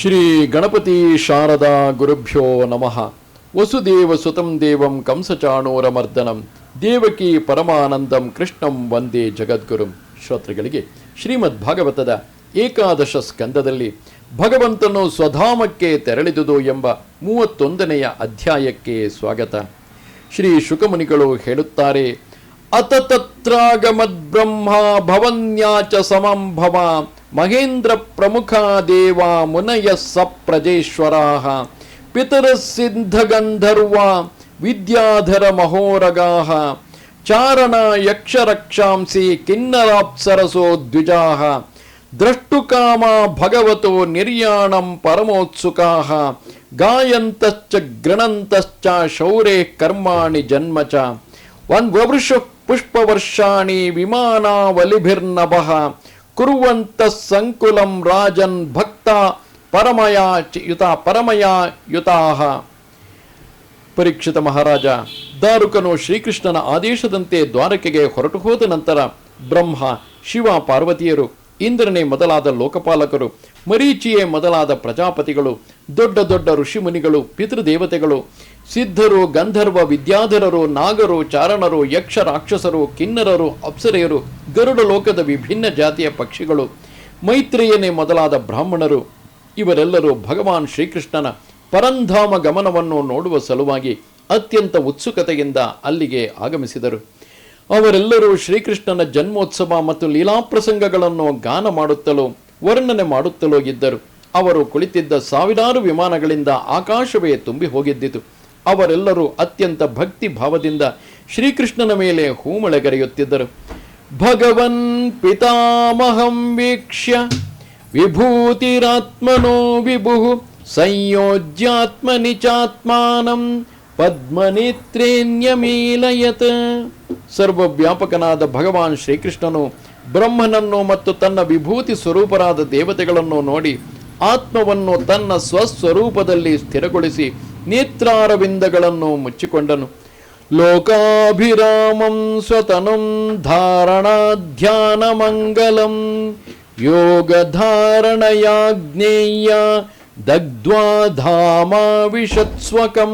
ಶ್ರೀ ಗಣಪತಿ ಶಾರದಾ ಗುರುಭ್ಯೋ ನಮಃ. ವಸುದೇವ ಸುತಂ ದೇವಂ ಕಂಸಚಾಣೂರಮರ್ದನಂ ದೇವಕಿ ಪರಮಾನಂದಂ ಕೃಷ್ಣಂ ವಂದೇ ಜಗದ್ಗುರುಂ. ಶ್ರೋತೃಗಳಿಗೆ ಶ್ರೀಮದ್ ಭಾಗವತದ ಏಕಾದಶ ಸ್ಕಂದದಲ್ಲಿ ಭಗವಂತನು ಸ್ವಧಾಮಕ್ಕೆ ತೆರಳಿದುದು ಎಂಬ ಮೂವತ್ತೊಂದನೆಯ ಅಧ್ಯಾಯಕ್ಕೆ ಸ್ವಾಗತ. ಶ್ರೀ ಶುಕಮುನಿಗಳು ಹೇಳುತ್ತಾರೆ ಅತತತ್ರಾಗಮದ್ ಬ್ರಹ್ಮ ಭವನ್ಯಾಚ ಸಮಂ ಭವ. ಮಹೇಂದ್ರ ಪ್ರಮುಖ ದೇವ ಮುನಯ ಸ ಪ್ರಜೇಶ್ವರಾಹ ಪಿತರ ಸಿದ್ಧ ವಿದ್ಯಾಧರ ಮಹೋರಗಾಹ, ಚಾರಣ ಯಕ್ಷರಕ್ಷಾಂಸಿ ಕಿನ್ನರಾಪ್ಸರಸೋ ದ್ವಿಜಾಹ ದ್ರಷ್ಟುಕಾಮ ಭಗವತೋ ನಿರ್ಯಾಣಂ ಪರಮೋತ್ಸುಕಾಹ, ಗಾಯಂತಶ್ಚ ಗೃಣಂತಶ್ಚ ಶೌರೇ ಕರ್ಮಾಣಿ ಜನ್ಮ ಚ ವನ್ ವವೃಷ ಪುಷ್ಪವರ್ಷಾಣಿ ವಿಮಾನಾವಲಿಭಿರ್ನಭಃ ಕುರುವಂತ ಸಂಕುಲಂ ರಾಜನ್ ಭಕ್ತ ಪರಮಯ ಯುತ ಪರಮಯ ಯುತಾಹ. ಪರೀಕ್ಷಿತ ಮಹಾರಾಜ, ದಾರುಕನು ಶ್ರೀಕೃಷ್ಣನ ಆದೇಶದಂತೆ ದ್ವಾರಕೆಗೆ ಹೊರಟು ಹೋದ ನಂತರ ಬ್ರಹ್ಮ, ಶಿವ ಪಾರ್ವತಿಯರು, ಇಂದ್ರನೇ ಮೊದಲಾದ ಲೋಕಪಾಲಕರು, ಮರೀಚಿಯೇ ಮೊದಲಾದ ಪ್ರಜಾಪತಿಗಳು, ದೊಡ್ಡ ದೊಡ್ಡ ಋಷಿಮುನಿಗಳು ಪಿತೃದೇವತೆಗಳು ಸಿದ್ಧರು, ಗಂಧರ್ವ, ವಿದ್ಯಾಧರರು, ನಾಗರು, ಚಾರಣರು, ಯಕ್ಷ, ರಾಕ್ಷಸರು, ಕಿನ್ನರರು, ಅಪ್ಸರೆಯರು, ಗರುಡ ಲೋಕದ ವಿಭಿನ್ನ ಜಾತಿಯ ಪಕ್ಷಿಗಳು, ಮೈತ್ರೇಯನೇ ಮೊದಲಾದ ಬ್ರಾಹ್ಮಣರು. ಇವರೆಲ್ಲರೂ ಭಗವಾನ್ ಶ್ರೀಕೃಷ್ಣನ ಪರಂಧಾಮ ಗಮನವನ್ನು ನೋಡುವ ಸಲುವಾಗಿ ಅತ್ಯಂತ ಉತ್ಸುಕತೆಯಿಂದ ಅಲ್ಲಿಗೆ ಆಗಮಿಸಿದರು. ಅವರೆಲ್ಲರೂ ಶ್ರೀಕೃಷ್ಣನ ಜನ್ಮೋತ್ಸವ ಮತ್ತು ಲೀಲಾಪ್ರಸಂಗಗಳನ್ನು ಗಾನ ಮಾಡುತ್ತಲೋ, ವರ್ಣನೆ ಮಾಡುತ್ತಲೋ ಇದ್ದರು. ಅವರು ಕುಳಿತಿದ್ದ ಸಾವಿರಾರು ವಿಮಾನಗಳಿಂದ ಆಕಾಶವೇ ತುಂಬಿ ಹೋಗಿದ್ದಿತು. ಅವರೆಲ್ಲರೂ ಅತ್ಯಂತ ಭಕ್ತಿ ಭಾವದಿಂದ ಶ್ರೀಕೃಷ್ಣನ ಮೇಲೆ ಹೂಮಳೆಗರೆಯುತ್ತಿದ್ದರು. ಭಗವನ್ ಪಿತಾಮಹಂ ವೀಕ್ಷ್ಯ, ವಿಭೂತಿರಾತ್ಮನೋ ವಿಭು ಸಂಯೋಜ್ಯಾತ್ಮನಿ ಚಾತ್ಮಾನಂ ಪದ್ಮನೇತ್ರೇಣ್ಯಮೀಲಯತ್. ಸರ್ವವ್ಯಾಪಕನಾದ ಭಗವಾನ್ ಶ್ರೀಕೃಷ್ಣನು ಬ್ರಹ್ಮನನ್ನು ಮತ್ತು ತನ್ನ ವಿಭೂತಿ ಸ್ವರೂಪರಾದ ದೇವತೆಗಳನ್ನು ನೋಡಿ ಆತ್ಮವನ್ನು ತನ್ನ ಸ್ವಸ್ವರೂಪದಲ್ಲಿ ಸ್ಥಿರಗೊಳಿಸಿ ನೇತ್ರಾರವಿಂದಗಳನ್ನು ಮುಚ್ಚಿಕೊಂಡನು. ಲೋಕಾಭಿರಾಮಂ ಸ್ವತನುಂ ಧಾರಣಾಧ್ಯಾನ ಮಂಗಲಂ ಯೋಗಧಾರಣಯಾಜ್ಞೇಯ ದಗ್ಧ್ವಾ ಧಾಮ ವಿಷತ್ಸ್ವಕಂ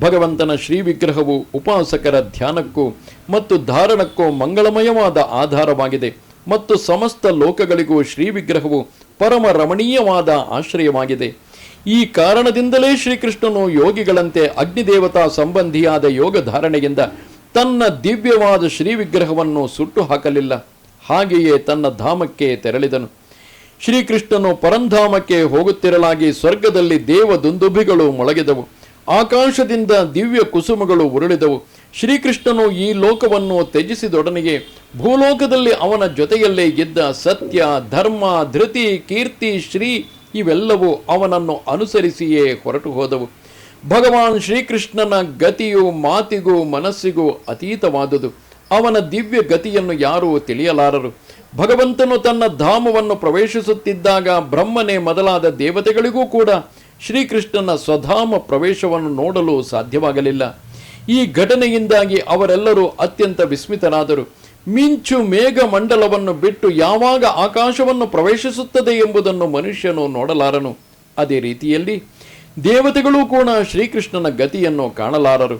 ಭಗವಂತನ ಶ್ರೀ ವಿಗ್ರಹವು ಉಪಾಸಕರ ಧ್ಯಾನಕ್ಕೂ ಮತ್ತು ಧಾರಣಕ್ಕೂ ಮಂಗಳಮಯವಾದ ಆಧಾರವಾಗಿದೆ ಮತ್ತು ಸಮಸ್ತ ಲೋಕಗಳಿಗೂ ಶ್ರೀ ವಿಗ್ರಹವು ಪರಮ ರಮಣೀಯವಾದ ಆಶ್ರಯವಾಗಿದೆ. ಈ ಕಾರಣದಿಂದಲೇ ಶ್ರೀಕೃಷ್ಣನು ಯೋಗಿಗಳಂತೆ ಅಗ್ನಿದೇವತಾ ಸಂಬಂಧಿಯಾದ ಯೋಗ ಧಾರಣೆಯಿಂದ ತನ್ನ ದಿವ್ಯವಾದ ಶ್ರೀ ವಿಗ್ರಹವನ್ನು ಸುಟ್ಟು ಹಾಕಲಿಲ್ಲ ಹಾಗೆಯೇ ತನ್ನ ಧಾಮಕ್ಕೆ ತೆರಳಿದನು. ಶ್ರೀಕೃಷ್ಣನು ಪರಂಧಾಮಕ್ಕೆ ಹೋಗುತ್ತಿರಲಾಗಿ ಸ್ವರ್ಗದಲ್ಲಿ ದೇವ ದುಂದುಭಿಗಳು ಮೊಳಗಿದವು. ಆಕಾಶದಿಂದ ದಿವ್ಯ ಕುಸುಮಗಳು ಉರುಳಿದವು. ಶ್ರೀಕೃಷ್ಣನು ಈ ಲೋಕವನ್ನು ತ್ಯಜಿಸಿದೊಡನೆಗೆ ಭೂಲೋಕದಲ್ಲಿ ಅವನ ಜೊತೆಯಲ್ಲೇ ಇದ್ದ ಸತ್ಯ, ಧರ್ಮ, ಧೃತಿ, ಕೀರ್ತಿ, ಶ್ರೀ ಇವೆಲ್ಲವೂ ಅವನನ್ನು ಅನುಸರಿಸಿಯೇ ಹೊರಟು ಹೋದವು ಭಗವಾನ್ ಶ್ರೀಕೃಷ್ಣನ ಗತಿಯು ಮಾತಿಗೂ ಮನಸ್ಸಿಗೂ ಅತೀತವಾದುದು. ಅವನ ದಿವ್ಯ ಗತಿಯನ್ನು ಯಾರೂ ತಿಳಿಯಲಾರರು. ಭಗವಂತನು ತನ್ನ ಧಾಮವನ್ನು ಪ್ರವೇಶಿಸುತ್ತಿದ್ದಾಗ ಬ್ರಹ್ಮನೇ ಮೊದಲಾದ ದೇವತೆಗಳಿಗೂ ಕೂಡ ಶ್ರೀಕೃಷ್ಣನ ಸ್ವಧಾಮ ಪ್ರವೇಶವನ್ನು ನೋಡಲು ಸಾಧ್ಯವಾಗಲಿಲ್ಲ. ಈ ಘಟನೆಯಿಂದಾಗಿ ಅವರೆಲ್ಲರೂ ಅತ್ಯಂತ ವಿಸ್ಮಿತರಾದರು. ಮಿಂಚು ಮೇಘ ಮಂಡಲವನ್ನು ಬಿಟ್ಟು ಯಾವಾಗ ಆಕಾಶವನ್ನು ಪ್ರವೇಶಿಸುತ್ತದೆ ಎಂಬುದನ್ನು ಮನುಷ್ಯನು ನೋಡಲಾರನು. ಅದೇ ರೀತಿಯಲ್ಲಿ ದೇವತೆಗಳೂ ಕೂಡ ಶ್ರೀಕೃಷ್ಣನ ಗತಿಯನ್ನು ಕಾಣಲಾರರು.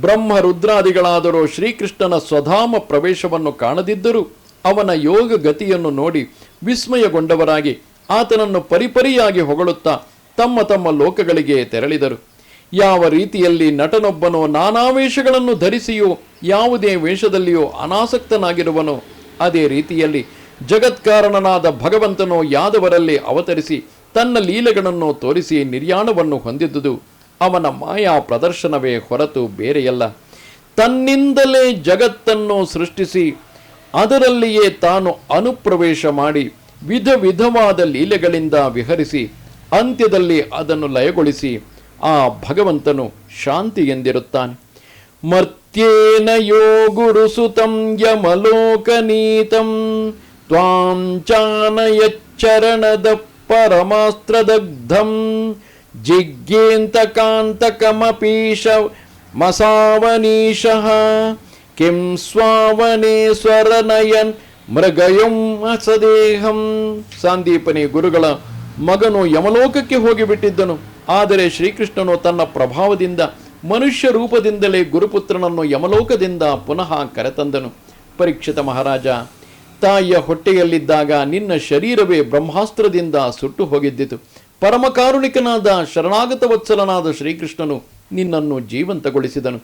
ಬ್ರಹ್ಮ ರುದ್ರಾದಿಗಳಾದರೂ ಶ್ರೀಕೃಷ್ಣನ ಸ್ವಧಾಮ ಪ್ರವೇಶವನ್ನು ಕಾಣದಿದ್ದರೂ ಅವನ ಯೋಗ ಗತಿಯನ್ನು ನೋಡಿ ವಿಸ್ಮಯಗೊಂಡವರಾಗಿ ಆತನನ್ನು ಪರಿಪರಿಯಾಗಿ ಹೊಗಳುತ್ತಾ ತಮ್ಮ ತಮ್ಮ ಲೋಕಗಳಿಗೆ ತೆರಳಿದರು. ಯಾವ ರೀತಿಯಲ್ಲಿ ನಟನೊಬ್ಬನು ನಾನಾ ವೇಷಗಳನ್ನು ಧರಿಸಿಯೋ ಯಾವುದೇ ವೇಷದಲ್ಲಿಯೂ ಅನಾಸಕ್ತನಾಗಿರುವನು, ಅದೇ ರೀತಿಯಲ್ಲಿ ಜಗತ್ಕಾರಣನಾದ ಭಗವಂತನು ಯಾದವರಲ್ಲಿ ಅವತರಿಸಿ ತನ್ನ ಲೀಲೆಗಳನ್ನು ತೋರಿಸಿ ನಿರ್ಯಾಣವನ್ನು ಹೊಂದಿದ್ದುದು. ಅವನ ಮಾಯಾ ಪ್ರದರ್ಶನವೇ ಹೊರತು ಬೇರೆಯಲ್ಲ. ತನ್ನಿಂದಲೇ ಜಗತ್ತನ್ನು ಸೃಷ್ಟಿಸಿ ಅದರಲ್ಲಿಯೇ ತಾನು ಅನುಪ್ರವೇಶ ಮಾಡಿ ವಿಧ ವಿಧವಾದ ಲೀಲೆಗಳಿಂದ ವಿಹರಿಸಿ ಅಂತ್ಯದಲ್ಲಿ ಅದನ್ನು ಲಯಗೊಳಿಸಿ ಆ ಭಗವಂತನು ಶಾಂತಿ ಎಂದಿರುತ್ತಾನೆ. ಮರ್ತ್ಯೇನ ಯೋ ಗುರುಸುತಂ ಯಮಲೋಕನೀತಂ ತ್ವಾಂ ಚಾನಯಚ್ಚರಣದ ಪರಮಾಸ್ತ್ರದಗ್ಧಂ ಜಿಗ್ಗೇಂತ ಕಾಂತಕಮಪೀಶ ಮಸಾವನೀಶಃ, ಕಿಂ ಸ್ವಾವನೇಶ್ವರನಯನ್ ಮೃಗಯಂ ಅಸದೇಹಂ. ಸಾಂದೀಪನಿ ಗುರುಗಳ ಮಗನು ಯಮಲೋಕಕ್ಕೆ ಹೋಗಿಬಿಟ್ಟಿದ್ದನು. ಆದರೆ ಶ್ರೀಕೃಷ್ಣನು ತನ್ನ ಪ್ರಭಾವದಿಂದ ಮನುಷ್ಯ ರೂಪದಿಂದಲೇ ಗುರುಪುತ್ರನನ್ನು ಯಮಲೋಕದಿಂದ ಪುನಃ ಕರೆತಂದನು. ಪರೀಕ್ಷಿತ ಮಹಾರಾಜ, ತಾಯಿಯ ಹೊಟ್ಟೆಯಲ್ಲಿದ್ದಾಗ ನಿನ್ನ ಶರೀರವೇ ಬ್ರಹ್ಮಾಸ್ತ್ರದಿಂದ ಸುಟ್ಟು ಹೋಗಿದ್ದಿತು. ಪರಮಕಾರುಣಿಕನಾದ ಶರಣಾಗತ ವತ್ಸಲನಾದ ಶ್ರೀಕೃಷ್ಣನು ನಿನ್ನನ್ನು ಜೀವಂತಗೊಳಿಸಿದನು.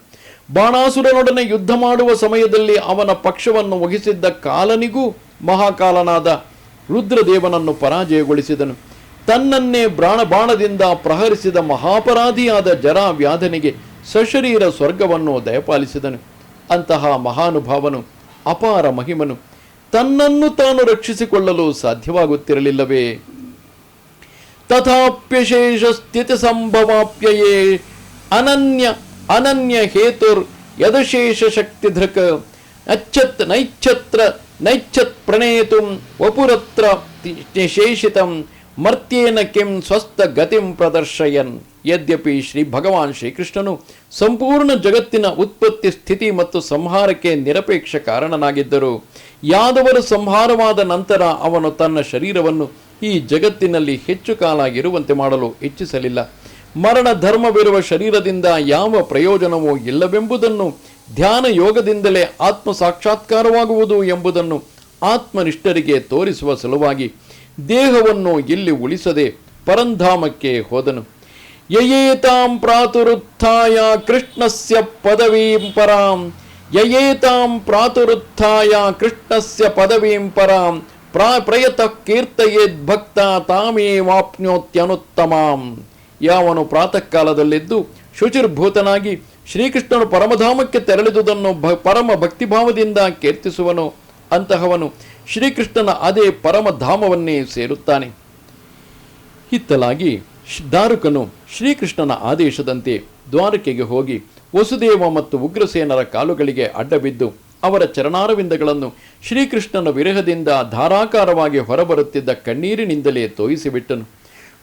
ಬಾಣಾಸುರನೊಡನೆ ಯುದ್ಧ ಮಾಡುವ ಸಮಯದಲ್ಲಿ ಅವನ ಪಕ್ಷವನ್ನು ವಹಿಸಿದ್ದ ಕಾಲನಿಗೂ ಮಹಾಕಾಲನಾದ ರುದ್ರದೇವನನ್ನು ಪರಾಜಯಗೊಳಿಸಿದನು. ತನ್ನನ್ನೇ ಬ್ರಾಣಬಾಣದಿಂದ ಪ್ರಹರಿಸಿದ ಮಹಾಪರಾಧಿಯಾದ ಜರ ವ್ಯಾಧನಿಗೆ ಸಶರೀರ ಸ್ವರ್ಗವನ್ನು ದಯಪಾಲಿಸಿದನು. ಅಂತಹ ಮಹಾನುಭಾವನು, ಅಪಾರ ಮಹಿಮನು, ತನ್ನನ್ನು ತಾನು ರಕ್ಷಿಸಿಕೊಳ್ಳಲು ಸಾಧ್ಯವಾಗುತ್ತಿರಲಿಲ್ಲವೇ? ತಥಾಪ್ಯಶೇಷ ಸ್ಥಿತಿ ಸಂಭವಾಪ್ಯಯೇ ಅನನ್ಯ ಅನನ್ಯ ಹೇತುರ್ ಯದಶೇಷ ಶಕ್ತಿ ಧೃಕ್ ಅಚ್ಚತ್ ನೈಚ್ಛತ್ರ ನೈಚ್ಛತ್ ಪ್ರಣೇತು ವಪುರತ್ರ ಶೇಷಿತಂ ಮರ್ತ್ಯೇನ ಕೆಂ ಸ್ವಸ್ಥ ಗತಿಂ ಪ್ರದರ್ಶಯನ್. ಯದ್ಯಪಿ ಶ್ರೀ ಭಗವಾನ್ ಶ್ರೀಕೃಷ್ಣನು ಸಂಪೂರ್ಣ ಜಗತ್ತಿನ ಉತ್ಪತ್ತಿ, ಸ್ಥಿತಿ ಮತ್ತು ಸಂಹಾರಕ್ಕೆ ನಿರಪೇಕ್ಷ ಕಾರಣನಾಗಿದ್ದರು. ಯಾದವರು ಸಂಹಾರವಾದ ನಂತರ ಅವನು ತನ್ನ ಶರೀರವನ್ನು ಈ ಜಗತ್ತಿನಲ್ಲಿ ಹೆಚ್ಚು ಕಾಲ ಇರುವಂತೆ ಮಾಡಲು ಇಚ್ಛಿಸಲಿಲ್ಲ. ಮರಣ ಧರ್ಮವಿರುವ ಶರೀರದಿಂದ ಯಾವ ಪ್ರಯೋಜನವೂ ಇಲ್ಲವೆಂಬುದನ್ನು, ಧ್ಯಾನ ಯೋಗದಿಂದಲೇ ಆತ್ಮ ಸಾಕ್ಷಾತ್ಕಾರವಾಗುವುದು ಎಂಬುದನ್ನು ಆತ್ಮನಿಷ್ಠರಿಗೆ ತೋರಿಸುವ ಸಲುವಾಗಿ ದೇಹವನ್ನು ಇಲ್ಲಿ ಉಳಿಸದೆ ಪರಂಧಾಮಕ್ಕೆ ಹೋದನು. ಯಯೇತಾಂ ಪ್ರಾತುರುತ್ಥಾಯ ಕೃಷ್ಣಸ್ಯ ಪದವೀಂ ಪರಾಂ. ಯಯೇತಾಂ ಪ್ರಾತುರುತ್ಥಾಯ ಕೃಷ್ಣಸ್ಯ ಪದವೀಂ ಪರಾಂ. ಪ್ರಾ ಪ್ರಯತ ಕೀರ್ತಯೇದ್ ಭಕ್ತ ತಾಮೇವಾಪ್ನೋತ್ಯನುತ್ತಮಾಂ ಯಾವನು ಪ್ರಾತಃ ಕಾಲದಲ್ಲಿದ್ದು ಶುಚಿರ್ಭೂತನಾಗಿ ಶ್ರೀಕೃಷ್ಣನು ಪರಮಧಾಮಕ್ಕೆ ತೆರಳಿದುದನ್ನು ಭ ಪರಮ ಭಕ್ತಿಭಾವದಿಂದ ಕೀರ್ತಿಸುವನು. ಅಂತಹವನು ಶ್ರೀಕೃಷ್ಣನ ಅದೇ ಪರಮಧಾಮವನ್ನೇ ಸೇರುತ್ತಾನೆ. ಹಿತ್ತಲಾಗಿ ದಾರುಕನು ಶ್ರೀಕೃಷ್ಣನ ಆದೇಶದಂತೆ ದ್ವಾರಕೆಗೆ ಹೋಗಿ ವಸುದೇವ ಮತ್ತು ಉಗ್ರಸೇನರ ಕಾಲುಗಳಿಗೆ ಅಡ್ಡಬಿದ್ದು ಅವರ ಚರಣಾರವಿಂದಗಳನ್ನು ಶ್ರೀಕೃಷ್ಣನ ವಿರಹದಿಂದ ಧಾರಾಕಾರವಾಗಿ ಹೊರಬರುತ್ತಿದ್ದ ಕಣ್ಣೀರಿನಿಂದಲೇ ತೋಯಿಸಿಬಿಟ್ಟನು.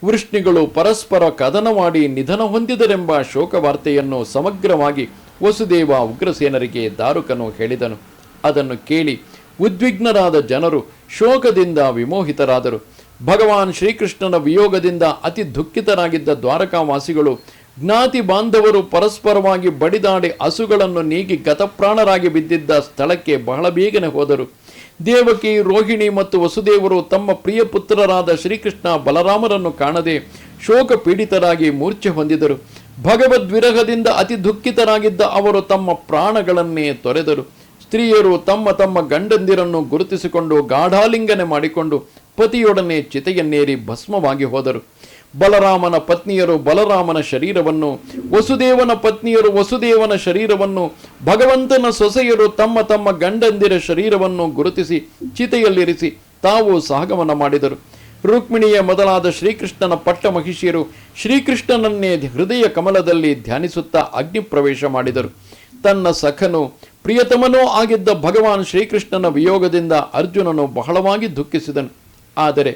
ವೃಷ್ಣಿಗಳು ಪರಸ್ಪರ ಕದನ ಮಾಡಿ ನಿಧನ ಹೊಂದಿದರೆಂಬ ಶೋಕವಾರ್ತೆಯನ್ನು ಸಮಗ್ರವಾಗಿ ವಸುದೇವ ಉಗ್ರಸೇನರಿಗೆ ದಾರುಕನು ಹೇಳಿದನು. ಅದನ್ನು ಕೇಳಿ ಉದ್ವಿಗ್ನರಾದ ಜನರು ಶೋಕದಿಂದ ವಿಮೋಹಿತರಾದರು. ಭಗವಾನ್ ಶ್ರೀಕೃಷ್ಣನ ವಿಯೋಗದಿಂದ ಅತಿ ದುಃಖಿತರಾಗಿದ್ದ ದ್ವಾರಕಾವಾಸಿಗಳು, ಜ್ಞಾತಿ ಬಾಂಧವರು ಪರಸ್ಪರವಾಗಿ ಬಡಿದಾಡಿ ಹಸುಗಳನ್ನು ನೀಗಿ ಗತಪ್ರಾಣರಾಗಿ ಬಿದ್ದಿದ್ದ ಸ್ಥಳಕ್ಕೆ ಬಹಳ ಬೇಗನೆ ಹೋದರು. ದೇವಕಿ, ರೋಹಿಣಿ ಮತ್ತು ವಸುದೇವರು ತಮ್ಮ ಪ್ರಿಯ ಪುತ್ರರಾದ ಶ್ರೀಕೃಷ್ಣ ಬಲರಾಮರನ್ನು ಕಾಣದೆ ಶೋಕ ಪೀಡಿತರಾಗಿ ಮೂರ್ಛೆ ಹೊಂದಿದರು. ಭಗವದ್ವಿರಹದಿಂದ ಅತಿ ದುಃಖಿತರಾಗಿದ್ದ ಅವರು ತಮ್ಮ ಪ್ರಾಣಗಳನ್ನೇ ತೊರೆದರು. ಸ್ತ್ರೀಯರು ತಮ್ಮ ತಮ್ಮ ಗಂಡಂದಿರನ್ನು ಗುರುತಿಸಿಕೊಂಡು ಗಾಢಾಲಿಂಗನೆ ಮಾಡಿಕೊಂಡು ಪತಿಯೊಡನೆ ಚಿತೆಯನ್ನೇರಿ ಭಸ್ಮವಾಗಿ ಹೋದರು. ಬಲರಾಮನ ಪತ್ನಿಯರು ಬಲರಾಮನ ಶರೀರವನ್ನು, ವಸುದೇವನ ಪತ್ನಿಯರು ವಸುದೇವನ ಶರೀರವನ್ನು, ಭಗವಂತನ ಸೊಸೆಯರು ತಮ್ಮ ತಮ್ಮ ಗಂಡಂದಿರ ಶರೀರವನ್ನು ಗುರುತಿಸಿ ಚಿತೆಯಲ್ಲಿರಿಸಿ ತಾವು ಸಹಗಮನ ಮಾಡಿದರು. ರುಕ್ಮಿಣಿಯ ಮೊದಲಾದ ಶ್ರೀಕೃಷ್ಣನ ಪಟ್ಟ ಮಹಿಷಿಯರು ಶ್ರೀಕೃಷ್ಣನನ್ನೇ ಹೃದಯ ಕಮಲದಲ್ಲಿ ಧ್ಯಾನಿಸುತ್ತಾ ಅಗ್ನಿ ಪ್ರವೇಶ ಮಾಡಿದರು. ತನ್ನ ಸಖನು ಪ್ರಿಯತಮನೂ ಆಗಿದ್ದ ಭಗವಾನ್ ಶ್ರೀಕೃಷ್ಣನ ವಿಯೋಗದಿಂದ ಅರ್ಜುನನು ಬಹಳವಾಗಿ ದುಃಖಿಸಿದನು. ಆದರೆ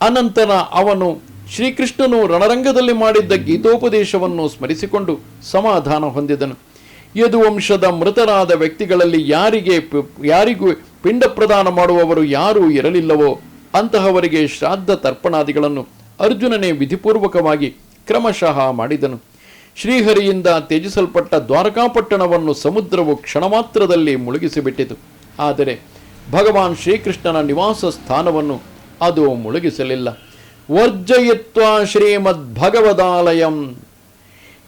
ಅನಂತರ ಅವನು ಶ್ರೀಕೃಷ್ಣನು ರಣರಂಗದಲ್ಲಿ ಮಾಡಿದ್ದ ಗೀತೋಪದೇಶವನ್ನು ಸ್ಮರಿಸಿಕೊಂಡು ಸಮಾಧಾನ ಹೊಂದಿದನು. ಯದುವಂಶದ ಮೃತರಾದ ವ್ಯಕ್ತಿಗಳಲ್ಲಿ ಯಾರಿಗೆ ಯಾರಿಗೂ ಪಿಂಡ ಪ್ರದಾನ ಮಾಡುವವರು ಯಾರೂ ಇರಲಿಲ್ಲವೋ ಅಂತಹವರಿಗೆ ಶ್ರಾದ್ದ ತರ್ಪಣಾದಿಗಳನ್ನು ಅರ್ಜುನನೇ ವಿಧಿಪೂರ್ವಕವಾಗಿ ಕ್ರಮಶಃ ಮಾಡಿದನು. ಶ್ರೀಹರಿಯಿಂದ ತ್ಯಜಿಸಲ್ಪಟ್ಟ ದ್ವಾರಕಾಪಟ್ಟಣವನ್ನು ಸಮುದ್ರವು ಕ್ಷಣಮಾತ್ರದಲ್ಲಿ ಮುಳುಗಿಸಿಬಿಟ್ಟಿತು. ಆದರೆ ಭಗವಾನ್ ಶ್ರೀಕೃಷ್ಣನ ನಿವಾಸ ಸ್ಥಾನವನ್ನು ಅದು ಮುಳುಗಿಸಲಿಲ್ಲ. ವರ್ಜಯಿತ್ವ ಶ್ರೀಮದ್ ಭಗವದಾಲಯಂ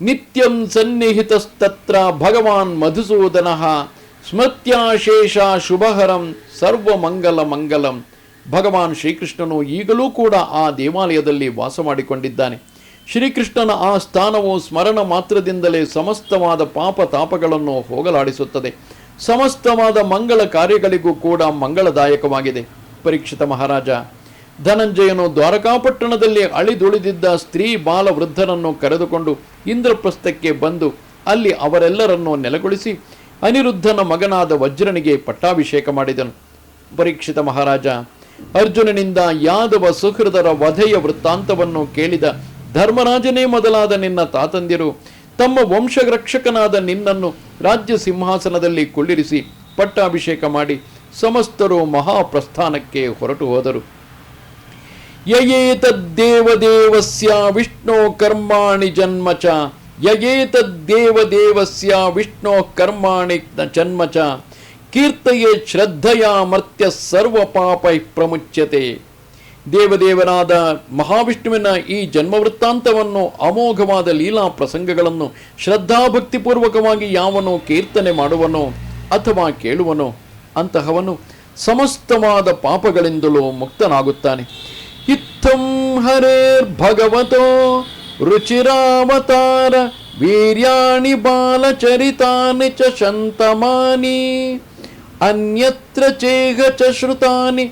ನಿತ್ಯಂ ಸನ್ನಿಹಿತಸ್ತತ್ರ ಭಗವಾನ್ ಮಧುಸೂದನ ಸ್ಮೃತ್ಯಾಶೇಷ ಶುಭಹರಂ ಸರ್ವಮಂಗಲ ಮಂಗಲಂ. ಭಗವಾನ್ ಶ್ರೀಕೃಷ್ಣನು ಈಗಲೂ ಕೂಡ ಆ ದೇವಾಲಯದಲ್ಲಿ ವಾಸ ಮಾಡಿಕೊಂಡಿದ್ದಾನೆ. ಶ್ರೀಕೃಷ್ಣನ ಆ ಸ್ಥಾನವು ಸ್ಮರಣ ಮಾತ್ರದಿಂದಲೇ ಸಮಸ್ತವಾದ ಪಾಪ ತಾಪಗಳನ್ನು ಹೋಗಲಾಡಿಸುತ್ತದೆ. ಸಮಸ್ತವಾದ ಮಂಗಳ ಕಾರ್ಯಗಳಿಗೂ ಕೂಡ ಮಂಗಳದಾಯಕವಾಗಿದೆ. ಪರೀಕ್ಷಿತ ಮಹಾರಾಜ, ಧನಂಜಯನು ದ್ವಾರಕಾಪಟ್ಟಣದಲ್ಲಿ ಅಳಿದುಳಿದಿದ್ದ ಸ್ತ್ರೀ ಬಾಲ ವೃದ್ಧರನ್ನು ಕರೆದುಕೊಂಡು ಇಂದ್ರಪ್ರಸ್ಥಕ್ಕೆ ಬಂದು ಅಲ್ಲಿ ಅವರೆಲ್ಲರನ್ನು ನೆಲೆಗೊಳಿಸಿ ಅನಿರುದ್ಧನ ಮಗನಾದ ವಜ್ರನಿಗೆ ಪಟ್ಟಾಭಿಷೇಕ ಮಾಡಿದನು. ಪರೀಕ್ಷಿತ ಮಹಾರಾಜ, ಅರ್ಜುನನಿಂದ ಯಾದವ ಸುಹೃದರ ವಧೆಯ ವೃತ್ತಾಂತವನ್ನು ಕೇಳಿದ ಧರ್ಮರಾಜನೇ ಮೊದಲಾದ ನಿನ್ನ ತಾತಂದಿರು, ತಮ್ಮ ವಂಶರಕ್ಷಕನಾದ ನಿನ್ನನ್ನು ರಾಜ್ಯ ಸಿಂಹಾಸನದಲ್ಲಿ ಕುಳ್ಳಿರಿಸಿ ಪಟ್ಟಾಭಿಷೇಕ ಮಾಡಿ ಸಮಸ್ತರು ಮಹಾಪ್ರಸ್ಥಾನಕ್ಕೆ ಹೊರಟು ಹೋದರು. ಯಯೇತದ್ದೇವದೇವಸ್ಯ ವಿಷ್ಣೋ ಕರ್ಮಾಣಿ ಜನ್ಮ ಚ ಯಯೇತದ್ದೇವದೇವಸ್ಯ ವಿಷ್ಣೋ ಕರ್ಮಾಣಿ ಜನ್ಮ ಚ ಕೀರ್ತಯೇ ಶ್ರದ್ಧೆಯ ಮರ್ತ್ಯ ಸರ್ವ ಪಾಪೈ ಪ್ರಮುಚ್ಯತೆ. ದೇವದೇವನಾದ ಮಹಾವಿಷ್ಣುವಿನ ಈ ಜನ್ಮವೃತ್ತಾಂತವನ್ನು ಅಮೋಘವಾದ ಲೀಲಾ ಪ್ರಸಂಗಗಳನ್ನು ಶ್ರದ್ಧಾಭಕ್ತಿಪೂರ್ವಕವಾಗಿ ಯಾವನು ಕೀರ್ತನೆ ಮಾಡುವನೋ ಅಥವಾ ಕೇಳುವನೋ ಅಂತಹವನು ಸಮಸ್ತವಾದ ಪಾಪಗಳಿಂದಲೂ ಮುಕ್ತನಾಗುತ್ತಾನೆ. ಇತ್ತಂ ಹರೇರ್ ಭಗವತೋ ರುಚಿರಾವತಾರ ವೀರ್ಯಾಣಿ ಬಾಲಚರಿತಾನಿ ಚ ಶಂತಮಾನಿ ಅನ್ಯತ್ರ ಚೇಹ ಚ ಶ್ರುತಾನಿ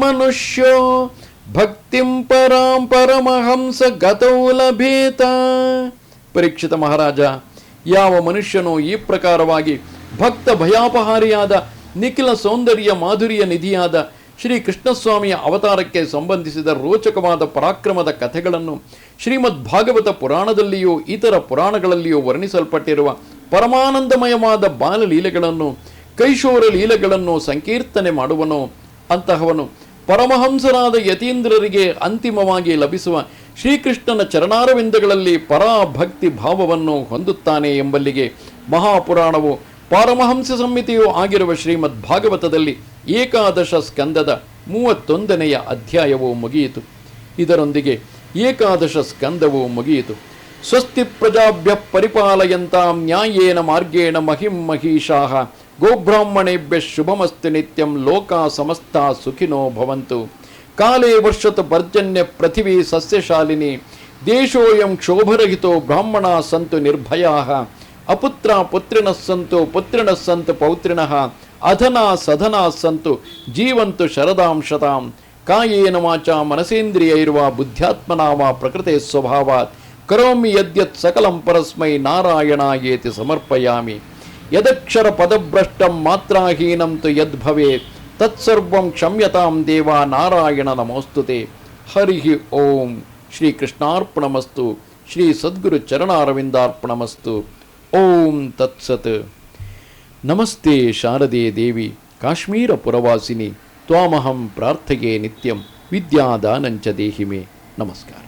ಮನುಷ್ಯೋ ಭಕ್ತಿಂ ಪರಾಂ ಪರಮಹಂಸ ಗತೌ ಲಭೇತ. ಪರೀಕ್ಷಿತ ಮಹಾರಾಜ, ಯಾವ ಮನುಷ್ಯನು ಈ ಪ್ರಕಾರವಾಗಿ ಭಕ್ತ ಭಯಾಪಹಾರಿಯಾದ ನಿಖಿಲ ಸೌಂದರ್ಯ ಮಾಧುರ್ಯ ನಿಧಿಯಾದ ಶ್ರೀ ಕೃಷ್ಣಸ್ವಾಮಿಯ ಅವತಾರಕ್ಕೆ ಸಂಬಂಧಿಸಿದ ರೋಚಕವಾದ ಪರಾಕ್ರಮದ ಕಥೆಗಳನ್ನು ಶ್ರೀಮದ್ ಭಾಗವತ ಪುರಾಣದಲ್ಲಿಯೂ ಇತರ ಪುರಾಣಗಳಲ್ಲಿಯೂ ವರ್ಣಿಸಲ್ಪಟ್ಟಿರುವ ಪರಮಾನಂದಮಯವಾದ ಬಾಲಲೀಲೆಗಳನ್ನು, ಕೈಶೋರ ಲೀಲೆಗಳನ್ನು ಸಂಕೀರ್ತನೆ ಮಾಡುವನೋ ಅಂತಹವನು ಪರಮಹಂಸರಾದ ಯತೀಂದ್ರರಿಗೆ ಅಂತಿಮವಾಗಿ ಲಭಿಸುವ ಶ್ರೀಕೃಷ್ಣನ ಚರಣಾರವಿಂದಗಳಲ್ಲಿ ಪರಾಭಕ್ತಿ ಭಾವವನ್ನು ಹೊಂದುತ್ತಾನೆ ಎಂಬಲ್ಲಿಗೆ ಮಹಾಪುರಾಣವು ಪಾರಮಹಂಸ ಸಂಹಿತೆಯೂ ಆಗಿರುವ ಶ್ರೀಮದ್ ಭಾಗವತದಲ್ಲಿ ಏಕಾದಶ ಸ್ಕಂದದ ಮೂವತ್ತೊಂದನೆಯ ಅಧ್ಯಾಯವು ಮುಗಿಯಿತು. ಇದರೊಂದಿಗೆ ಏಕಾದಶ ಸ್ಕಂದವು ಮುಗಿಯಿತು. ಸ್ವಸ್ತಿ ಪ್ರಜಾಭ್ಯ ಪರಿಪಾಲಯಂತಾಂ ನ್ಯಾಯೇನ ಮಾರ್ಗೇಣ ಮಹಿಂ ಮಹಿಷಾಹ ಗೋಬ್ರಾಹ್ಮಣೇಭ್ಯ ಶುಭಮಸ್ತಿ ನಿತ್ಯಂ ಲೋಕ ಸಮಸ್ತ ಸುಖಿನೋ ಭವಂತು. ಕಾಲೇ ವರ್ಷತ ಪರ್ಜನ್ಯ ಪೃಥಿವಿ ಸಸ್ಯಶಾಲಿನಿ. ದೇಶೋಯಂ ಕ್ಷೋಭರಹಿತೋ ಬ್ರಾಹ್ಮಣ ಸಂತು ನಿರ್ಭಯಾ. ಅಪುತ್ರ ಪುತ್ರಿಣ ಸಂತು ಪುತ್ರಿಣ ಸಂತು ಪೌತ್ರಿಣ ಅಧನ ಸಧನ ಸಂತು ಜೀವಂತು ಶರದಾಂ ಶತಾಂ. ಕಾಯೇನ ವಾಚ ಮನಸೇಂದ್ರಿಯೈರ್ವ ಬುದ್ಧ್ಯಾತ್ಮನಾವ ಪ್ರಕೃತಿ ಸ್ವಭಾವಾತ್. ಕರೋಮಿ ಯದ್ಯತ್ ಸಕಲಂ ಪರಸ್ಮೈ ನಾರಾಯಣ ಏತಿ ಸಮರ್ಪಯಾಮಿ. ಯದಕ್ಷರ ಪದಭ್ರಷ್ಟಂ ಮಾತ್ರಾಹೀನಂತು ಯದ್ಭವೇ ತತ್ಸರ್ವಂ ಕ್ಷಮ್ಯತಾಂ ದೇವ ನಾರಾಯಣ ನಮೋಸ್ತುತೆ ಹರಿ ಓಂ ಶ್ರೀ ಕೃಷ್ಣಾರ್ಪಣಮಸ್ತು ಶ್ರೀ ಸದ್ಗುರು ಚರಣಾರವಿಂದಾರ್ಪಣಮಸ್ತು ಓಂ ತತ್ಸತ್ ನಮಸ್ತೆ ಶಾರದೆ ದೇವಿ ಕಾಶ್ಮೀರ ಪುರವಾಸಿನಿ ತ್ವಾಮಹಂ ಪ್ರಾರ್ಥೆಯೇ ನಿತ್ಯಂ ವಿದ್ಯಾದಾನಂಚ ದೇಹಿಮೆ ನಮಸ್ಕಾರ